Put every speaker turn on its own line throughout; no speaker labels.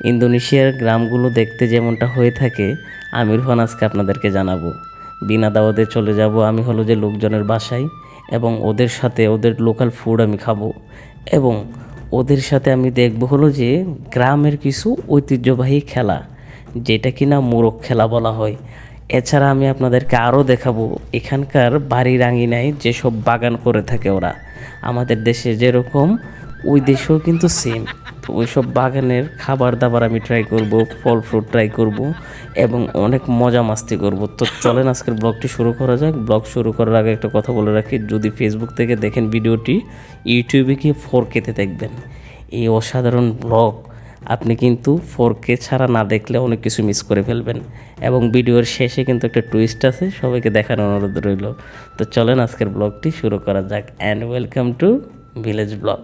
ইন্দোনেশিয়ার গ্রামগুলো দেখতে যেমনটা হয়ে থাকে, আমির খান আজকে আপনাদেরকে জানাব। বিনা দাওয়াতে চলে যাব আমি হলো যে লোকজনের বাসায় এবং ওদের সাথে ওদের লোকাল ফুড আমি খাব এবং ওদের সাথে আমি দেখব হলো যে গ্রামের কিছু ঐতিহ্যবাহী খেলা, যেটা কিনা মোরগ খেলা বলা হয়। এছাড়া আমি আপনাদেরকে আরও দেখাবো এখানকার বাড়ির আঙিনায় যেসব বাগান করে থাকে ওরা। আমাদের দেশে যেরকম, ওই দেশেও কিন্তু সেম তো ওইসব বাগানের খাবার দাবার আমি ট্রাই করব ফল ফ্রুট ট্রাই করব এবং অনেক মজা মাস্তি করব। তো চলেন আজকের ব্লগটি শুরু করা যাক। ব্লগ শুরু করার আগে একটা কথা বলে রাখি, যদি ফেসবুক থেকে দেখেন ভিডিওটি ইউটিউবে গিয়ে ফোর কেতে দেখবেন। এই অসাধারণ ব্লগ। আপনি কিন্তু ফোর কে ছাড়া না দেখলে অনেক কিছু মিস করে ফেলবেন। এবং ভিডিওর শেষে কিন্তু একটা টুইস্ট আছে, সবাইকে দেখানোর অনুরোধ রইল। তো চলেন আজকের ব্লগটি শুরু করা যাক। And welcome to
village vlog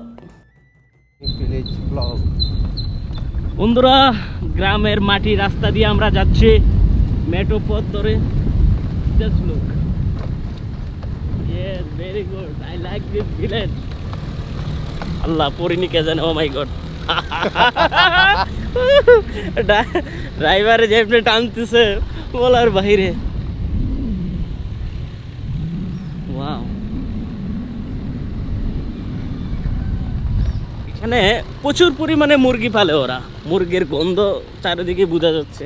বন্ধুরা, গ্রামের মাটি রাস্তা দিয়ে আমরা যাচ্ছি। মেট্রো পথ ধরে। ভেরি গুড লাইক আল্লাহ পরিনি কে জানে? ও মাই গড ড্রাইভারে যেমনি টানতেছে, বলার বাহিরে। ওয়াও এখানে প্রচুর পরিমাণে মুরগি পালে ওরা। মুরগির গন্ধ চারিদিকে বোঝা যাচ্ছে।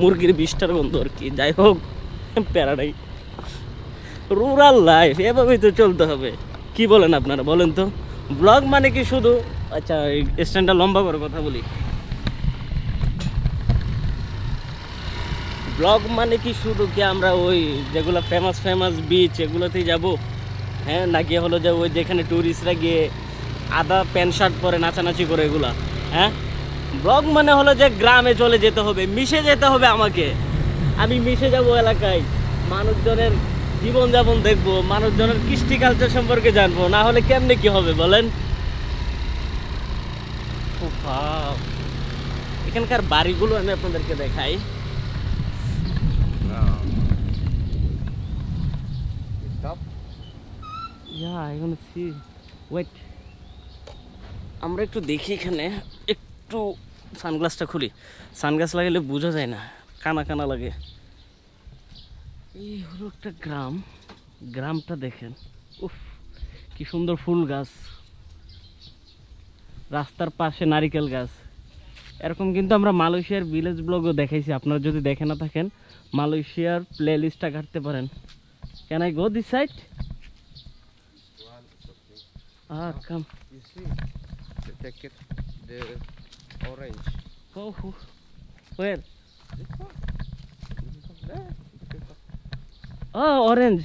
মুরগির বিষটার গন্ধ আর কি, যাই হোক প্যারাডাই রুরাল লাইফ এভাবেই তো চলতে হবে। কি বলেন আপনারা, বলেন তো? ব্লগ মানে কি শুধু? আচ্ছা স্ট্যান্ডটা লম্বা করে কথা বলি। ব্লগ মানে কি শুধু কি আমরা ওই যেগুলো ফেমাস ফেমাস বিচ এগুলোতেই যাব? হ্যাঁ নাকি হলো যে ওই যেখানে ট্যুরিস্টরা গিয়ে আদা প্যান্ট শার্ট পরে নাচানাচি করে এগুলা হ্যাঁ ব্লগ মানে হলো যে গ্রামে চলে যেতে হবে মিশে যেতে হবে আমাকে আমি মিশে যাব এলাকায় মানুষজনের জীবনযাপন দেখব মানুষজনের কৃষ্টি কালচার সম্পর্কে জানব না হলে কেমনে কি হবে বলেন। এখানকার বাড়িগুলো আমি আপনাদেরকে দেখাই Yeah, I want to see. Wait. আমরা একটু দেখি এখানে। একটু সানগ্লাসটা খুলি। সানগ্লাস লাগালে বোঝা যায় না কানা কানা লাগে। এই হলো একটা গ্রাম। গ্রামটা দেখেন। উফ কি সুন্দর ফুল গাছ। রাস্তার পাশে নারিকেল গাছ। এরকম কিন্তু আমরা মালয়েশিয়ার ভিলেজ ব্লগও দেখাইছি। আপনারা যদি দেখে না থাকেন মালয়েশিয়ার প্লে লিস্টটা ঘাটতে পারেন। Can I go this side Ah, come.
You see the orange.
Oh, where?
This one. There.
Oh, orange.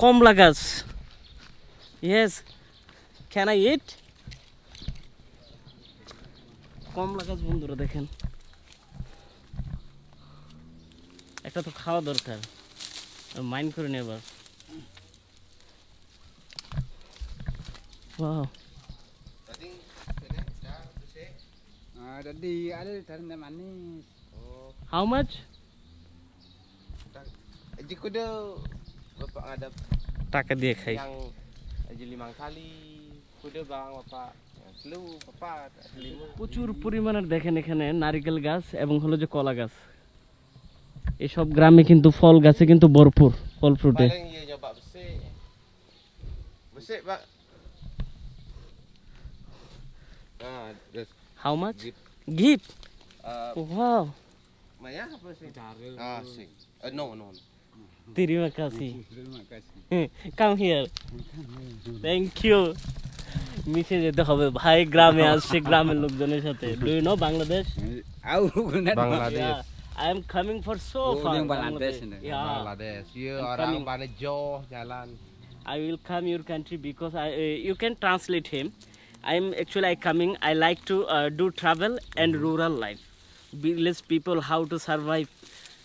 কমলা গাছ ইয়েস ক্যান আই ইট কমলা গাছ বন্ধুরা দেখেন একটা তো খাওয়া দরকার মাইন্ড করে নি Wow.
Manis. Oh,
How much?
Haji kuda bapak ngadap
টাকা দিয়ে খাই
yang haji limang kali kuda bang bapak tak
প্রচুর পরিমাণের দেখেন এখানে নারিকেল গাছ এবং হলো যে কলা গাছ এসব গ্রামে কিন্তু ফল গাছে কিন্তু ভরপুর ফল ফ্রুটে
ah terus
how much
Gip.
Gift
uh,
wow
Maya apa sih? Ah, sing. Uh, no, no. no.
তেরিমা
Terima kasih.
Come here thank you মিশে যেতে হবে ভাই গ্রামে আসছে গ্রামের লোকজনের সাথে do you know Bangladesh
Aku guna
Bangladesh.
I am coming
Oh,
far
yang Bangladesh ini.
Bangladesh. Ya
I'm
orang
coming.
jauh jalan.
I will come your country because I uh, you can translate him. I'm actually I coming. I like to uh, do travel and rural life, village people how to survive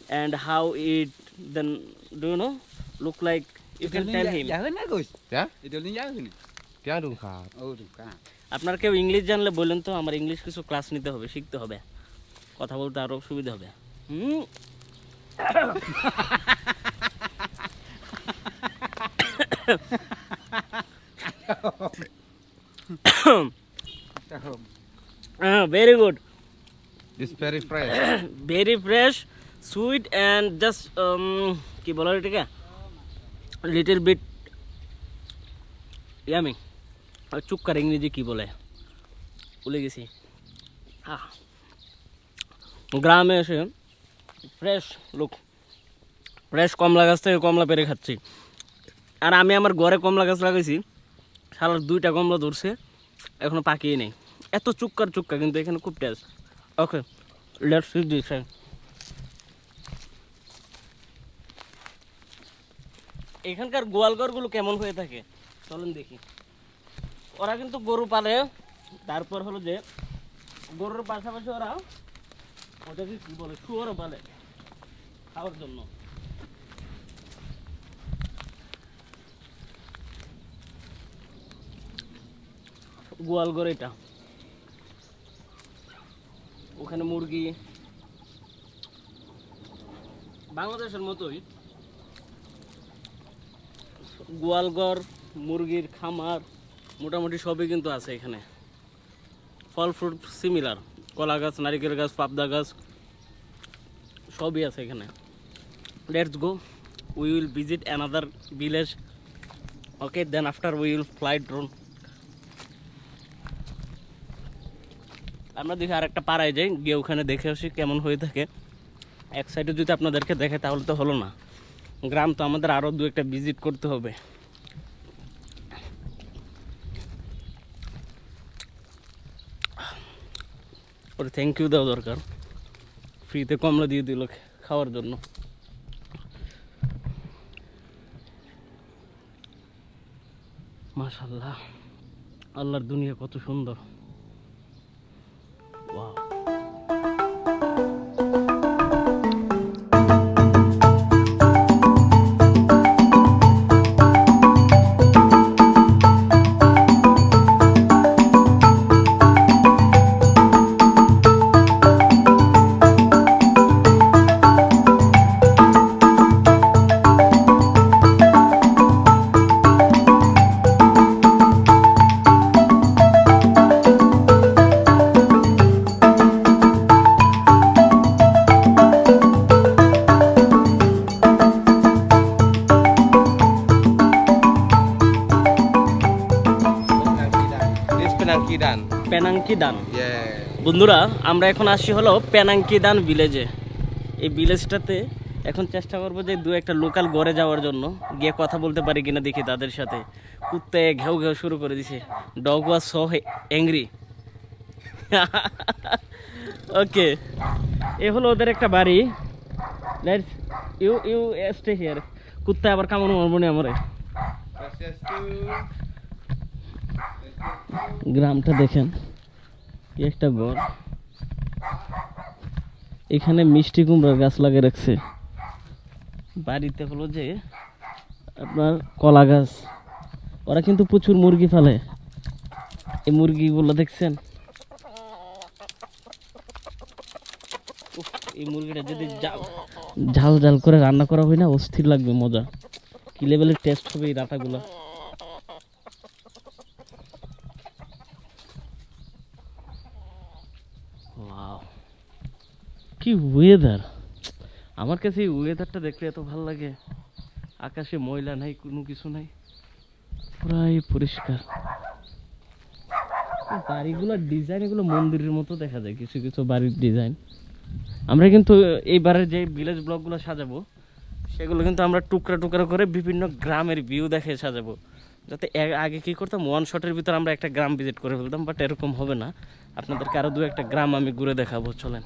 and how it then do you know look like you can tell him.
Oh, kan.
আপনার কেউ English জানলে বললেন তো আমার English কিছু class নিতে হবে শিখতে হবে কথা বলতে আরও সুবিধা হবে হুম very good
It's very fresh.
Very fresh sweet and just কি বলো এটাকে লিটল বিট ইয়ামি চুক্কার ইংরেজি কি বলে? ভুলে গেছি। আহ। গ্রামে এসে ফ্রেশ লুক ফ্রেশ কমলা গাছ থেকে কমলা পেরে খাচ্ছি। আর আমি আমার ঘরে কমলা গাছ লাগাইছি। সালার দুইটা কমলা ধরছে, এখনও পাকিয়ে নেই। এত চুক্কার চুক্কা কিন্তু এখানে খুব টেস্ট ওকে লেটস দিস এখানকার গোয়ালঘরগুলো কেমন হয়ে থাকে, চলুন দেখি। ওরা কিন্তু গরু পালে, তারপর হলো যে, গরুর পাশাপাশি ওরা ওটাকে কি বলে, শুয়োরও পালে, খাওয়ার জন্য। গোয়াল ঘর এটা। ওখানে মুরগি। বাংলাদেশের মতোই গোয়ালঘর মুরগির খামার, মোটামুটি সবই কিন্তু আছে এখানে। ফল ফ্রুট সিমিলার কলা গাছ, নারিকেল গাছ, পাবদা গাছ, সবই আছে এখানে। Let's go we will visit another village okay then after we will fly drone আমরা দেখি আরেকটা পাড়ায় যাই, গিয়ে ওখানে দেখে আসি কেমন হয়ে থাকে। এক সাইডে যদি আপনাদেরকে দেখে, তাহলে তো হলো না। গ্রাম তো আমাদের আরও দু একটা ভিজিট করতে হবে। ওরে থ্যাংক ইউ দেওয়া দরকার। ফ্রিতে কমলা দিয়ে দিল খাওয়ার জন্য। মাশাল্লাহ আল্লাহর দুনিয়া কত সুন্দর। দান। বন্ধুরা আমরা এখন আসি হলো পেনাঙ্কিদান ভিলেজে এই ভিলেজটাতে এখন চেষ্টা করব যে দু একটা লোকাল গড়ে যাওয়ার জন্য। গিয়ে কথা বলতে পারি কিনা দেখি তাদের সাথে। কুত্তে ঘেউ ঘেউ শুরু করে দিছে। Dog was so angry okay এ হলো ওদের একটা বাড়ি। Let's you you stay here কুত্তা আবার কামড় মারবো না আমারে. গ্রামটা দেখেন। কি একটা ঘর এখানে মিষ্টি কুমড়ার গাছ লাগিয়ে রাখছে। বাড়িতে হলো যে আপনার কলা গাছ। ওরা কিন্তু প্রচুর মুরগি ফেলে এই মুরগিগুলো দেখছেন? এই মুরগিটা যদি ঝাল ঝাল করে রান্না করা হয় না, অস্থির লাগবে মজা। কি লেভেলের টেস্ট হবে এই ডাটাগুলো? কি ওয়েদার আমার কাছে এই ওয়েদারটা দেখলে এত ভালো লাগে। আকাশে ময়লা নাই, কোনো কিছু নাই। পুরাই পরিষ্কার। বাড়িগুলোর ডিজাইন এগুলো মন্দিরের মতো দেখা যায়, কিছু কিছু বাড়ির ডিজাইন আমরা কিন্তু এইবারের যে ভিলেজ ব্লগগুলো সাজাবো, সেগুলো কিন্তু আমরা টুকরা টুকরা করে বিভিন্ন গ্রামের ভিউ দেখে সাজাবো। যাতে আগে কি করতাম ওয়ান শটের ভিতর আমরা একটা গ্রাম ভিজিট করে ফেলতাম বাট এরকম হবে না। আপনাদেরকে আরও দু একটা গ্রাম আমি ঘুরে দেখাবো, চলেন।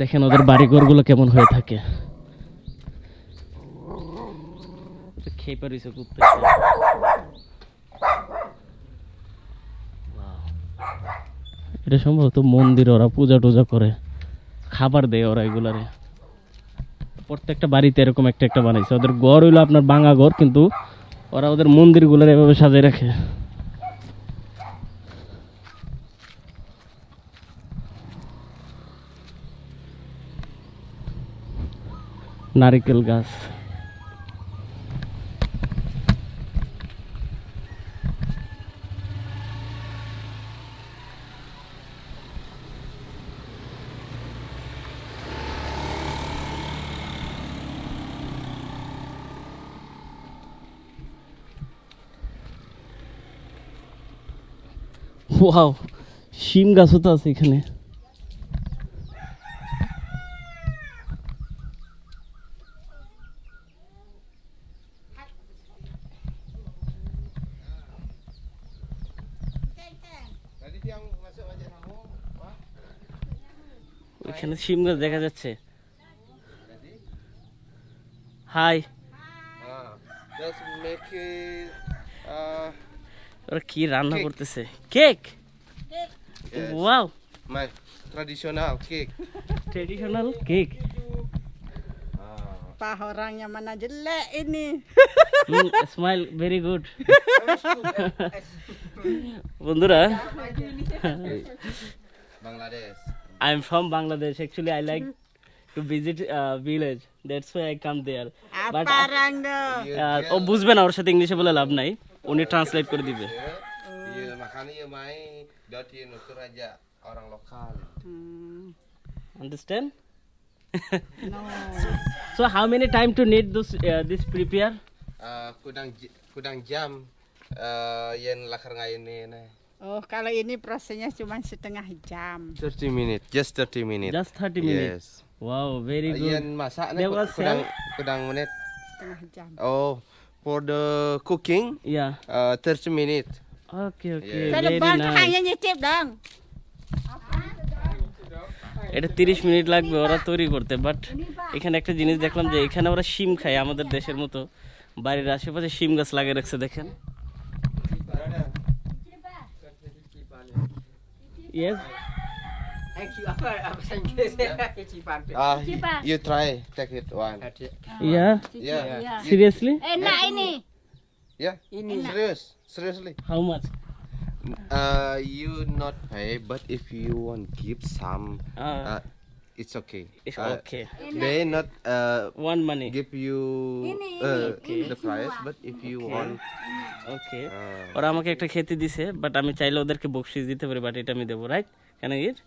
দেখেন ওদের বাড়িঘরগুলো কেমন হয়ে থাকে। এটা সম্ভবত মন্দির, ওরা পূজা টুজা করে। খাবার দেয় ওরা এগুলারে। প্রত্যেকটা বাড়িতে এরকম একটা একটা বানাইছে। ওদের ঘর হইল আপনার বাঙা ঘর, কিন্তু ওরা ওদের মন্দিরগুলোর এভাবে সাজিয়ে রাখে।
नारिकल घास वाह शीम घास होता
है শিম দেখা যাচ্ছে। হাই ওরা কি রান্না করতেছে?
Cake
wow
my traditional cake
traditional cake বন্ধুরা
Bangladesh
I am from Bangladesh actually I like to visit village that's why I come there but
Apa orang dah?
You
ও বুঝবে না ওর সাথে ইংলিশে বলে লাভ নাই। উনি ট্রান্সলেট করে দিবে.
Hmm,
understand
no.
So how many time to need this this prepare
Uh, kudang kudang jam uh, yen lakar ngayune nah.
Oh, kalau ini prosesnya cuma setengah jam.
30 minutes, just 30 minutes.
Just thirty minute
Yes.
Wow very
Uh,
good
yen masak nih
There
ku-
was
kudang
cell?
kudang menit.
Setengah jam.
Oh, for the cooking
yeah
uh, 30 minutes.
Okay okay
Yeah.
Saya
very
depan tuh
nice
hanya nyicip dong.
এটা তিরিশ minute লাগবে ওরা তৈরি করতে but এখানে একটা জিনিস দেখলাম যে এখানে ওরা শিম খায় আমাদের দেশের মতো বাড়ির আশেপাশে শিম গাছ লাগিয়ে রাখছে দেখেন Yes.
Ah, you you try take it one.
Yeah.
Yeah.
Seriously?
Enak ini.
Yeah. Serious. Seriously.
How much?
Uh, you not pay, but if you want give some,
Uh,
uh, it's okay.
it's
Uh,
okay.
They not uh,
One money.
give you uh, okay. the price, but if you okay. want,
Okay.
uh,
ওরা আমাকে একটা খেতে দিছে but আমি চাইলে ওদেরকে বকশিস দিতে পারি বাট এটা আমি দেবো রাইট কেন ইট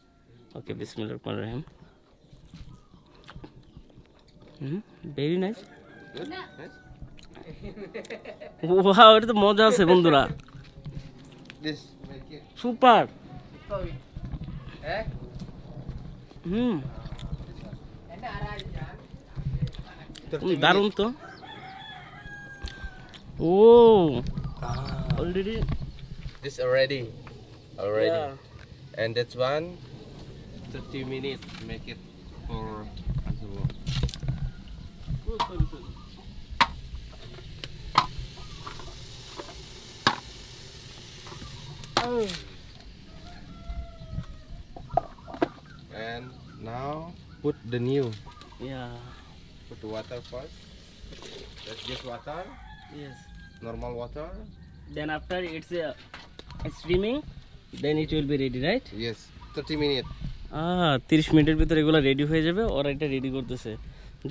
ওকে বিসমিল্লাহ রহমান রহিম হুম ভেরি নাইস ওয়াও এটা তো মজা আছে বন্ধুরা সুপার হুম, দারুণ তো ও already
This already, already, and that's one. 30 minutes make it And now put the new.
Yeah
Put the water first. That's just water,
yes
normal water.
then after it's uh, streaming then it will be ready right
Yes, 30 minutes.
Ah তিরিশ মিনিটের ভিতরে এগুলো ready হয়ে যাবে ওরা এটা ready করতেছে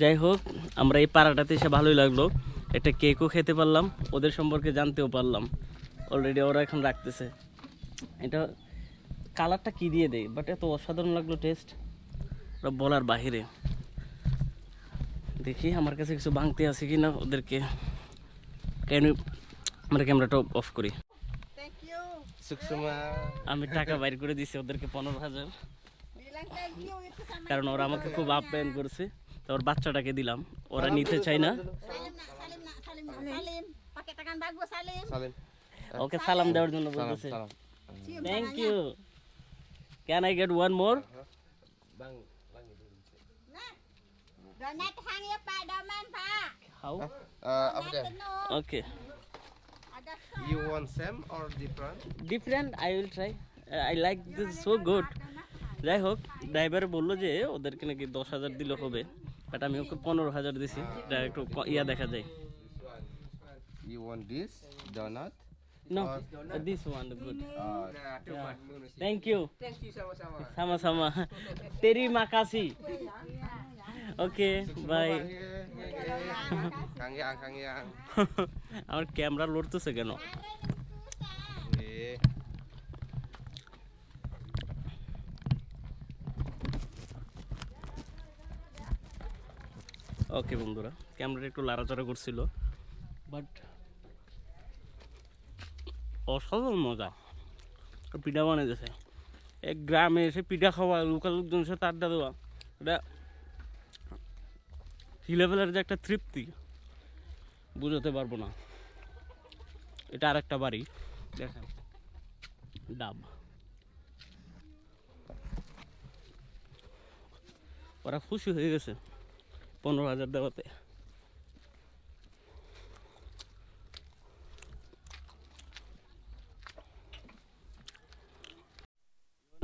যাই হোক আমরা এই পাড়াটাতে এসে ভালোই লাগল একটা কেকও খেতে পারলাম ওদের সম্পর্কে জানতেও পারলাম অলরেডি ওরা এখন রাখতেছে এটা কালারটা কি দিয়ে দেয় বাট এত অসাধারণ লাগল টেস্ট ওরা বলার বাহিরে। দেখি আমার কাছে কিছু ভাঙতে আছে কি না ওদেরকে কেন আমরা ক্যামেরাটা অফ করি. আমি টাকা বাইর করে দিছি ওদেরকে পনেরো হাজার। কারণ ওরা আমাকে খুব আপ্যায়ন করছে। তো ওর বাচ্চাটাকে দিলাম। ওরা নিতে চায় না. ওকে সালাম দেওয়ার জন্য বলতেছে।
Thank you hang ya Pak Doman Pak.
How
uh?
Penuh.
Okay
Ada
You want same or different?
Different I will try I like this so good যাই হোক ড্রাইভার বলল যে ওদেরকে নাকি দশ হাজার দিলে হবে বাট আমি ওকে পনেরো হাজার দিছি এটা একটু ইয়া দেখা যায়
You want this donut?
No this one good
Uh,
thank you sama sama Sama-sama. terima kasih okay bye
Kang Yang, Kang Yang.
আমার ক্যামেরা লড়তেছে কেন
Eh,
ওকে বন্ধুরা ক্যামেরাটা একটু লাড়াচাড়া করছিল বাট অসাধারণ মজা। পিঠা বানাইতেছে। এক গ্রামে এসে পিঠা খাওয়া, লোকাল লোকজনের সাথে আড্ডা দেওয়া, এটা কি লেভেলের যে একটা তৃপ্তি, বুঝাতে পারব না। এটা আর একটা বাড়ি, দেখেন। ডাব। ওরা খুশি হয়ে গেছে, পনেরো হাজার দেওয়াতে।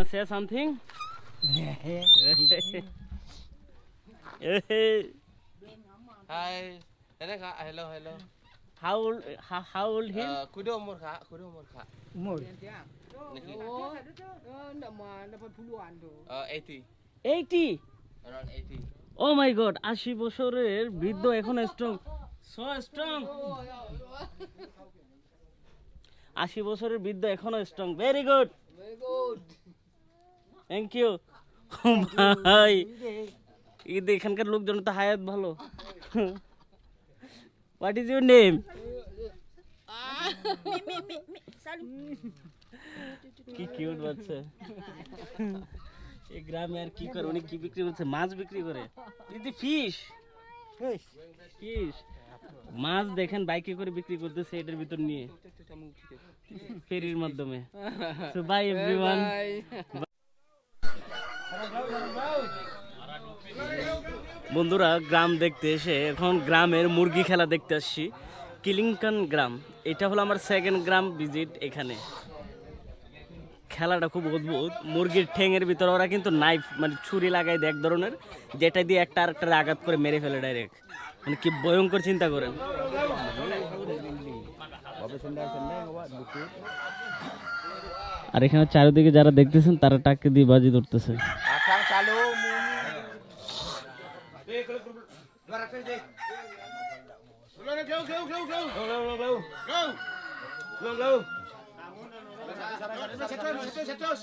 Say something?
Kak, hello hello.
how old how, how old him?
Eh, kuda umur kak, kuda umur kak.
Umur. Oh, nak mah dapat puluhan tu.
Eh, 80.
80
Around 80.
Oh my god আশি বছরের বৃদ্ধ এখন স্ট্রং সো স্ট্রং আশি বছরের বৃদ্ধ এখনও strong very good
Very good.
Thank you ভাই ঈদ এখানকার লোকজন তো হায়াত ভালো। What is your name
Me, me, me, me. Sorry.
কি কিউট বাচ্চা। এই গ্রামে আর কি করে? উনি কি বিক্রি করছে? মাছ বিক্রি করে। দিদি ফিশ ফিশ মাছ দেখেন বাইকে করে বিক্রি করতেছে এটার ভিতর নিয়ে। ফেরির মাধ্যমে। তো বাই এভরিওয়ান বন্ধুরা, গ্রাম দেখতে এসে এখন গ্রামের মুরগি খেলা দেখতে আসছি। কিলিংটন গ্রাম, এটা হলো আমার সেকেন্ড গ্রাম ভিজিট এখানে। খেলাটা খুব অদ্ভুত। মুরগির ঠ্যাঙের ভিতরে ওরা কিন্তু নাইফ মানে ছুরি লাগাই দেয় এক ধরনের, যেটা দিয়ে একটা আরেকটা আঘাত করে মেরে ফেলে ডাইরেক্ট মানে কি ভয়ঙ্কর চিন্তা করেন। আর এখানে চারিদিকে যারা দেখতেছেন, তারা টাকে দিয়ে বাজি ধরতেছে।
Kalau mu. Dek, kalau kalau luar akan dek. Go, go, go, go, go. Go, go, go, go. Go. Go, go. Setus, setus, setus.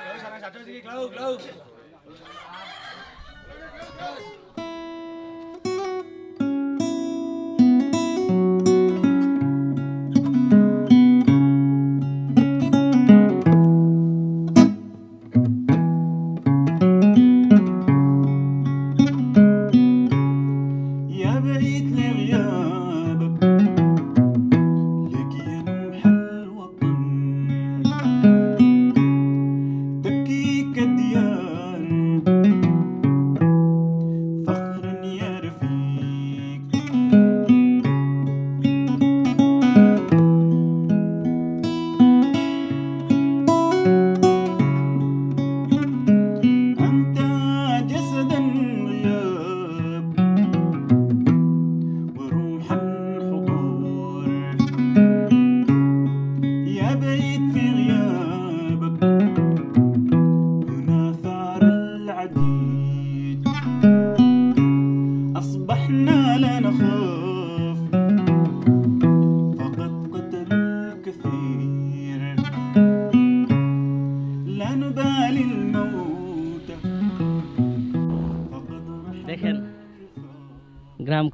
Go, sana satu sini, go, go. Go, go,
go. clairion.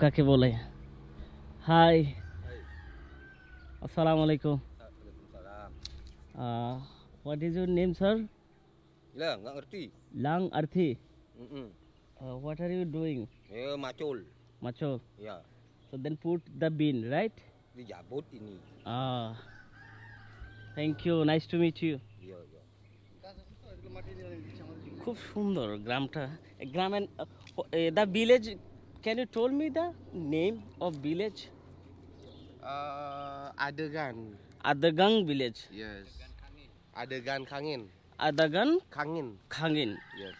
কাকে বলে? Hi আসসালামু আলাইকুম what is your name
sir nggak ngerti.
লাং আর্থি. What are you doing
Eh, macul.
মাচো
Ya,
so then put the
bean right.
Ah, thank you nice to
meet you.
খুব সুন্দর গ্রামটা গ্রামের the village can you tell me the name of village
Eh, adegan.
Adegan village
Yes. Adegan kangin.
Adegan
Kangin.
Kangin
Yes.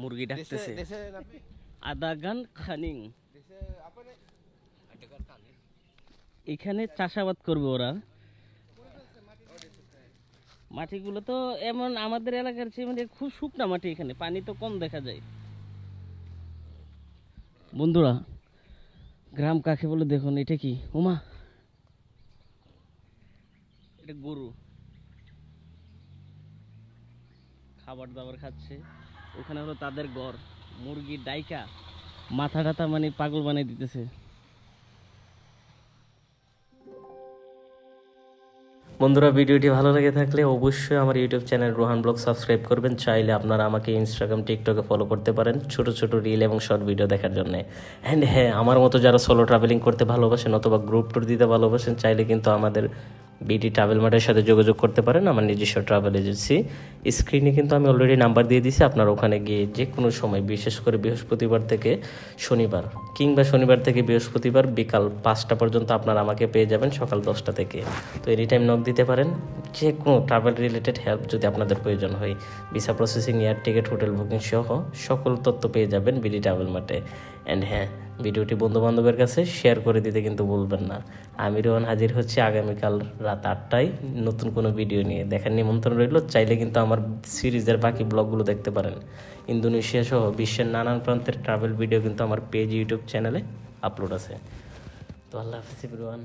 মুরগি ডাকতেছে আদাগান খানিং?
Adegan kangin.
এখানে চাষাবাদ করবে ওরা মাটিগুলো তো এমন আমাদের এলাকার চেয়ে মানে খুব শুকনা মাটি এখানে পানি তো কম দেখা যায় বন্ধুরা, গ্রাম কাকে বলে দেখুন, এটা কি? উমা। এটা গরু। খাবার দাবার খাচ্ছে। ওখানে হলো তাদের ঘর মুরগি ডাইকা। মাথা টাথা মানে পাগল বানিয়ে দিতেছে।
বন্ধুরা, ভিডিওটি ভালো লেগে থাকলে অবশ্যই আমার YouTube channel Rohan vlog subscribe করবেন। চাইলে আপনারা আমাকে ইনস্টাগ্রাম টিকটকে ফলো করতে পারেন ছোট ছোট রিল এবং শর্ট ভিডিও দেখার জন্য। অ্যান্ড হ্যাঁ আমার মতো যারা সোলো ট্রাভেলিং করতে ভালোবাসেন অথবা গ্রুপ ট্যুর দিতে ভালোবাসেন, চাইলে কিন্তু আমাদের বিটি ট্রাভেল মার্টের সাথে যোগাযোগ করতে পারেন, আমার নিজস্ব ট্রাভেল এজেন্সি স্ক্রিনে কিন্তু আমি অলরেডি নাম্বার দিয়ে দিয়েছি, আপনার ওখানে গিয়ে যে কোনো সময়, বিশেষ করে বৃহস্পতিবার থেকে শনিবার, কিংবা শনিবার থেকে বৃহস্পতিবার বিকাল পাঁচটা পর্যন্ত আপনারা আমাকে পেয়ে যাবেন সকাল দশটা থেকে। তো এনি টাইম নক দিতে পারেন যে কোনো ট্রাভেল রিলেটেড হেল্প যদি আপনাদের প্রয়োজন হয়। Visa processing air ticket hotel booking সহ সকল তথ্য পেয়ে যাবেন বিডি ট্রাভেল মার্টে অ্যান্ড হ্যাঁ ভিডিওটি বন্ধু বান্ধবের কাছে শেয়ার করে দিতে কিন্তু বলবেন না। আমি রোহন হাজির হচ্ছে আগামীকাল রাত আটটায় নতুন কোনো ভিডিও নিয়ে। দেখার নিমন্ত্রণ রইল, চাইলে কিন্তু আমার সিরিজের বাকি ব্লগগুলো দেখতে পারেন। ইন্দোনেশিয়া সহ বিশ্বের নানান প্রান্তের ট্রাভেল ভিডিও কিন্তু আমার পেজ ইউটিউব চ্যানেলে আপলোড আছে। তো আল্লাহ হাফিজ এভরিওয়ান